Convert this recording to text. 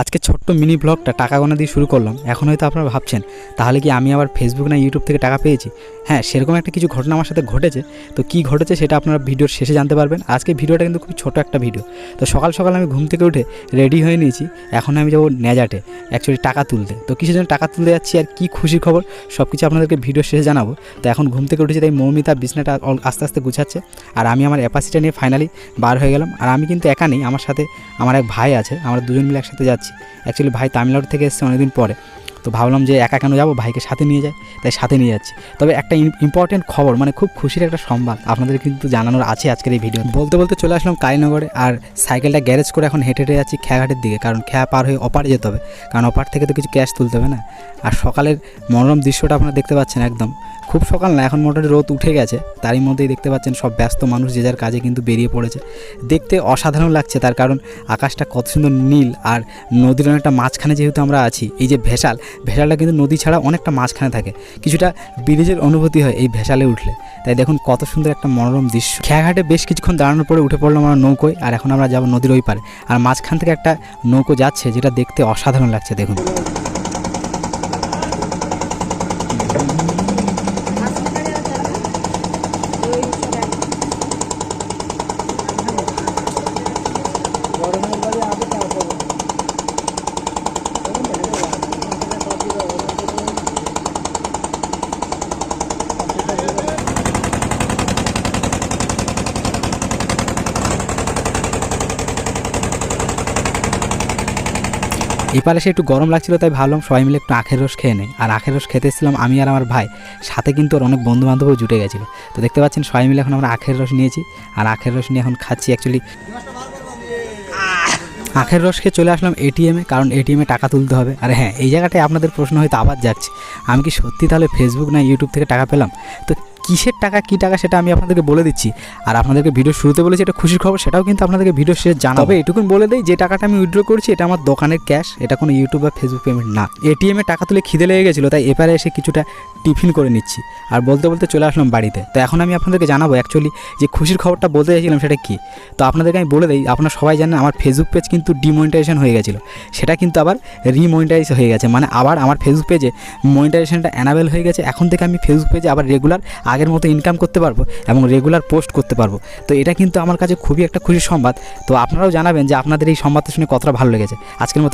আজকে ছোট্ট মিনি ব্লগটা টাকা গোনা দিয়ে শুরু করলাম। এখন হয়তো আপনারা ভাবছেন, তাহলে কি আমি আবার ফেসবুক না ইউটিউব থেকে টাকা পেয়েছি? হ্যাঁ সেরকম একটা কিছু ঘটনা আমার সাথে ঘটেছে। তো কী ঘটেছে সেটা আপনারা ভিডিওর শেষে জানতে পারবেন। আজকে ভিডিওটা কিন্তু খুব ছোট একটা ভিডিও। তো সকাল সকাল আমি ঘুম থেকে উঠে রেডি হয়ে নিয়েছি। এখন আমি যাব নেজাটে অ্যাকচুয়ালি টাকা তুলতে। তো কিসের জন্য টাকা তুলতে যাচ্ছি আর কী খুশির খবর সব কিছু আপনাদেরকে ভিডিও শেষে জানাব। তো এখন ঘুম থেকে উঠেছি, তাই মৌমিতা বিছনাটা আস্তে আস্তে গুছাচ্ছে। আর আমি আমার অ্যাপাসিটা নিয়ে ফাইনালি বার হয়ে গেলাম। আর আমি কিন্তু একা নেই, আমার সাথে আমার এক ভাই আছে, আমরা দুজন মিলে একসাথে যাচ্ছি। অ্যাকচুয়ালি ভাই তামিলনাড়ু থেকে এসেছে অনেকদিন পরে। তো ভাবলাম যে একা কেন যাব? ভাইকে সাথে নিয়ে যায় তাই সাথে নিয়ে যাচ্ছি। তবে একটা ইম্পর্টেন্ট খবর মানে খুব খুশির একটা সংবাদ আপনাদের কিন্তু জানানোর আছে আজকের এই ভিডিও বলতে বলতে চলে আসলাম কালীনগরে আর সাইকেলটা গ্যারেজ করে এখন হেঁটে হেঁটে যাচ্ছি খেয়াঘাটের দিকে, কারণ খেয়া পার হয়ে অপারে যেতে হবে। কারণ অপার থেকে তো কিছু ক্যাশ তুলতে হবে না। আর সকালের মনোরম দৃশ্যটা আপনারা দেখতে পাচ্ছেন একদম। খুব সকাল না, এখন মোটামুটি রোদ উঠে গেছে। তারই মধ্যেই দেখতে পাচ্ছেন সব ব্যস্ত মানুষ যে যার কাজে কিন্তু বেরিয়ে পড়েছে। দেখতে অসাধারণ লাগছে, তার কারণ আকাশটা কত সুন্দর নীল আর নদীর অনেকটা মাঝখানে যেহেতু আমরা আছি, এই যে ভেসাল ভেসালটা কিন্তু নদী ছাড়া অনেকটা মাঝখানে থাকে। কিছুটা ব্রিজের অনুভূতি হয় এই ভেসালে উঠলে। তাই দেখুন কত সুন্দর একটা মনোরম দৃশ্য। খেয়াঘাটে বেশ কিছুক্ষণ দাঁড়ানোর পরে উঠে পড়লাম আমরা নৌকোয়, আর এখন আমরা যাব নদীর ওই পারে আর মাঝখান থেকে একটা নৌকো যাচ্ছে, যেটা দেখতে অসাধারণ লাগছে, দেখুন। এপারে সে একটু গরম লাগছিল, তাই ভাবলাম সবাই মিলে একটু আখের রস খেয়ে নেই। আর আখের রস খেতে এসেছিলাম আমি আর আমার ভাই। সাথে কিন্তু ওর অনেক বন্ধু বান্ধবও জুটে গেছিল। তো দেখতে পাচ্ছেন সবাই মিলে এখন আমরা আখের রস নিয়েছি। আর আখের রস নিয়ে এখন খাচ্ছি অ্যাকচুয়ালি আখের রস খেয়ে চলে আসলাম এটিএমে কারণ এটিএমে টাকা তুলতে হবে। আর হ্যাঁ এই জায়গাটায় আপনাদের প্রশ্ন হয়তো আবার যাচ্ছে। আমি কি সত্যি তাহলে ফেসবুক না ইউটিউব থেকে টাকা পেলাম? তো কিসের টাকা কী টাকা সেটা আমি আপনাদেরকে বলে দিচ্ছি। আর আপনাদেরকে ভিডিও শুরুতে বলেছি এটা খুশির খবর সেটাও কিন্তু আপনাদেরকে ভিডিও শেষে জানাবে। তবে এটুকুন বলে দেই যে টাকাটা আমি উইথড্র করছি এটা আমার দোকানের ক্যাশ এটা কোনো ইউটিউব বা ফেসবুক পেমেন্ট না। এটিএমে টাকা তুলে খিদে লেগে গেছিল তাই এপারে এসে কিছুটা টিফিন করে নিচ্ছি। আর বলতে বলতে চলে আসলাম বাড়িতে। তো এখন আমি আপনাদেরকে জানাব অ্যাকচুয়ালি যে খুশির খবরটা বলতে চাইছিলাম সেটা কি? তো আপনাদেরকে আমি বলে দিই আপনারা সবাই জানেন আমার ফেসবুক পেজ কিন্তু ডিমনিটাইজেশন হয়ে গেছিল। সেটা কিন্তু আবার রিমনিটাইজ হয়ে গেছে। মানে আবার আমার ফেসবুক পেজে মনিটাইজেশনটা অ্যানাবেল হয়ে গেছে। এখন থেকে আমি ফেসবুক পেজে আবার রেগুলার আগের মতো ইনকাম করতে পারব এবং রেগুলার পোস্ট করতে পারব। তো এটা কিন্তু আমার কাছে খুবই একটা খুশির সংবাদ। তো আপনারাও জানাবেন যে আপনাদের এই সংবাদটা শুনে কতটা ভালো লেগেছে। আজকের মতো